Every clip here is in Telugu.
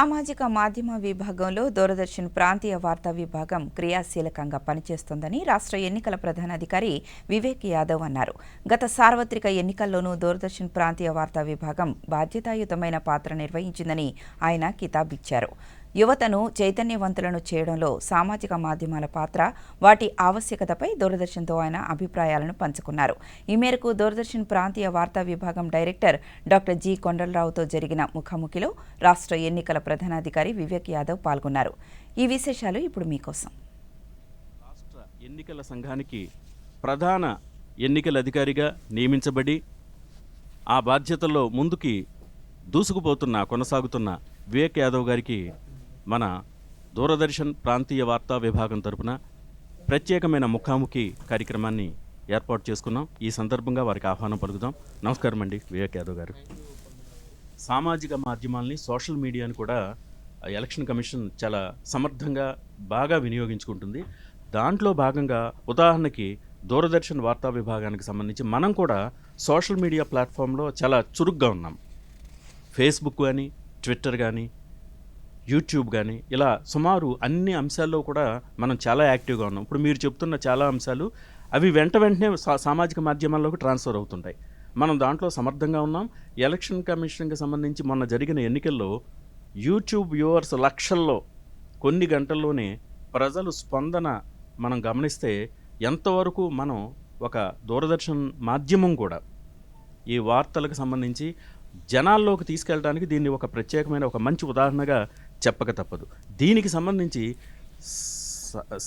సామాజిక మాధ్యమ విభాగంలో దూరదర్శన్ ప్రాంతీయ వార్తా విభాగం క్రియాశీలకంగా పనిచేస్తోందని రాష్ట్ర ఎన్నికల ప్రధానాధికారి వివేక్ యాదవ్ అన్నారు. గత సార్వత్రిక ఎన్నికల్లోనూ దూరదర్శన్ ప్రాంతీయ వార్తా విభాగం బాధ్యతాయుతమైన పాత్ర నిర్వహించిందని ఆయన కితాబిచ్చారు. యువతను చైతన్యవంతులను చేయడంలో సామాజిక మాధ్యమాల పాత్ర వాటి ఆవశ్యకతపై దూరదర్శన్తో ఆయన అభిప్రాయాలను పంచుకున్నారు. ఈ మేరకు దూరదర్శన్ ప్రాంతీయ వార్తా విభాగం డైరెక్టర్ డాక్టర్ జి. కొండలరావుతో జరిగిన ముఖాముఖిలో రాష్ట్ర ఎన్నికల ప్రధానాధికారి వివేక్ యాదవ్ పాల్గొన్నారు. ఈ విశేషాలు ఇప్పుడు మీకోసం. రాష్ట్ర ఎన్నికల సంఘానికి ప్రధాన ఎన్నికల అధికారిగా నియమించబడి ఆ బాధ్యతల్లో ముందుకి దూసుకుపోతున్న కొనసాగుతున్న వివేక్ యాదవ్ గారికి మన దూరదర్శన్ ప్రాంతీయ వార్తా విభాగం తరపున ప్రత్యేకమైన ముఖాముఖి కార్యక్రమాన్ని ఏర్పాటు చేసుకున్నాం. ఈ సందర్భంగా వారికి ఆహ్వానం పలుకుదాం. నమస్కారం అండి వివేక్ యాదవ్ గారు. సామాజిక మాధ్యమాల్ని సోషల్ మీడియాని కూడా ఎలక్షన్ కమిషన్ చాలా సమర్థంగా బాగా వినియోగించుకుంటుంది. దాంట్లో భాగంగా ఉదాహరణకి దూరదర్శన్ వార్తా విభాగానికి సంబంధించి మనం కూడా సోషల్ మీడియా ప్లాట్ఫామ్లో చాలా చురుగ్గా ఉన్నాం. ఫేస్బుక్ కానీ ట్విట్టర్ కానీ యూట్యూబ్ కానీ ఇలా సుమారు అన్ని అంశాల్లో కూడా మనం చాలా యాక్టివ్గా ఉన్నాం. ఇప్పుడు మీరు చెప్తున్న చాలా అంశాలు అవి వెంట వెంటనే సా- సామాజిక మాధ్యమాల్లోకి ట్రాన్స్ఫర్ అవుతుంటాయి. మనం దాంట్లో సమర్థంగా ఉన్నాం. ఎలక్షన్ కమిషన్కి సంబంధించి మొన్న జరిగిన ఎన్నికల్లో యూట్యూబ్ వ్యూవర్స్ లక్షల్లో కొన్ని గంటల్లోనే ప్రజలు స్పందన మనం గమనిస్తే ఎంతవరకు మనం ఒక దూరదర్శన్ మాధ్యమం కూడా ఈ వార్తలకు సంబంధించి జనాల్లోకి తీసుకెళ్ళడానికి దీన్ని ఒక ప్రత్యేకమైన ఒక మంచి ఉదాహరణగా చెప్పక తప్పదు దీనికి సంబంధించి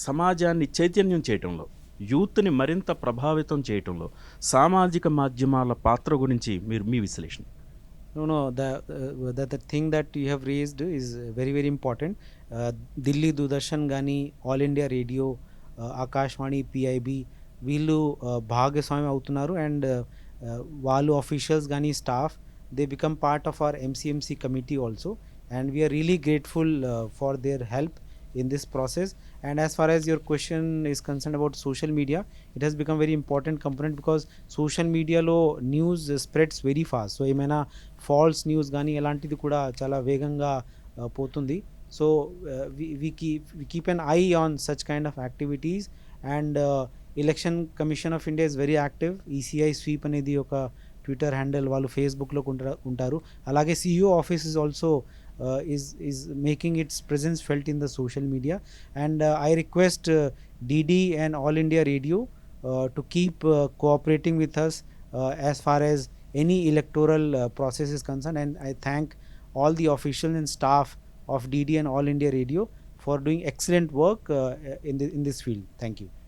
సమాజాన్ని చైతన్యం చేయటంలో యూత్ని మరింత ప్రభావితం చేయటంలో సామాజిక మాధ్యమాల పాత్ర గురించి మీరు మీ విశ్లేషణ No, no. The, uh, the the thing that you have raised is uh, very very important. Uh, Delhi Doordarshan కానీ All India Radio Akashvani PIB వీళ్ళు uh, భాగస్వామ్యం అవుతున్నారు అండ్ uh, uh, వాళ్ళు అఫీషియల్స్ కానీ staff they become part of our MCMC committee also and we are really grateful for their help in this process. And as far as your question is concerned about social media it has become very important component because social మీడియాలో news spreads very fast so ఏమైనా ఫాల్స్ న్యూస్ కానీ అలాంటిది కూడా చాలా వేగంగా uh, పోతుంది. So we keep we keep an eye on such kind of activities and election commission of India is very active ECI sweep అనేది ఒక ట్విట్టర్ హ్యాండిల్ వాళ్ళు ఫేస్బుక్లో ఉంటారు. అలాగే CEO office is also uh, is is making its presence felt in the social media. And uh, i request uh, dd and all india radio uh, to keep uh, cooperating with us uh, as far as any electoral process is concerned. And i thank all the officials and staff of dd and all india radio for doing excellent work in, the, in this field. Thank you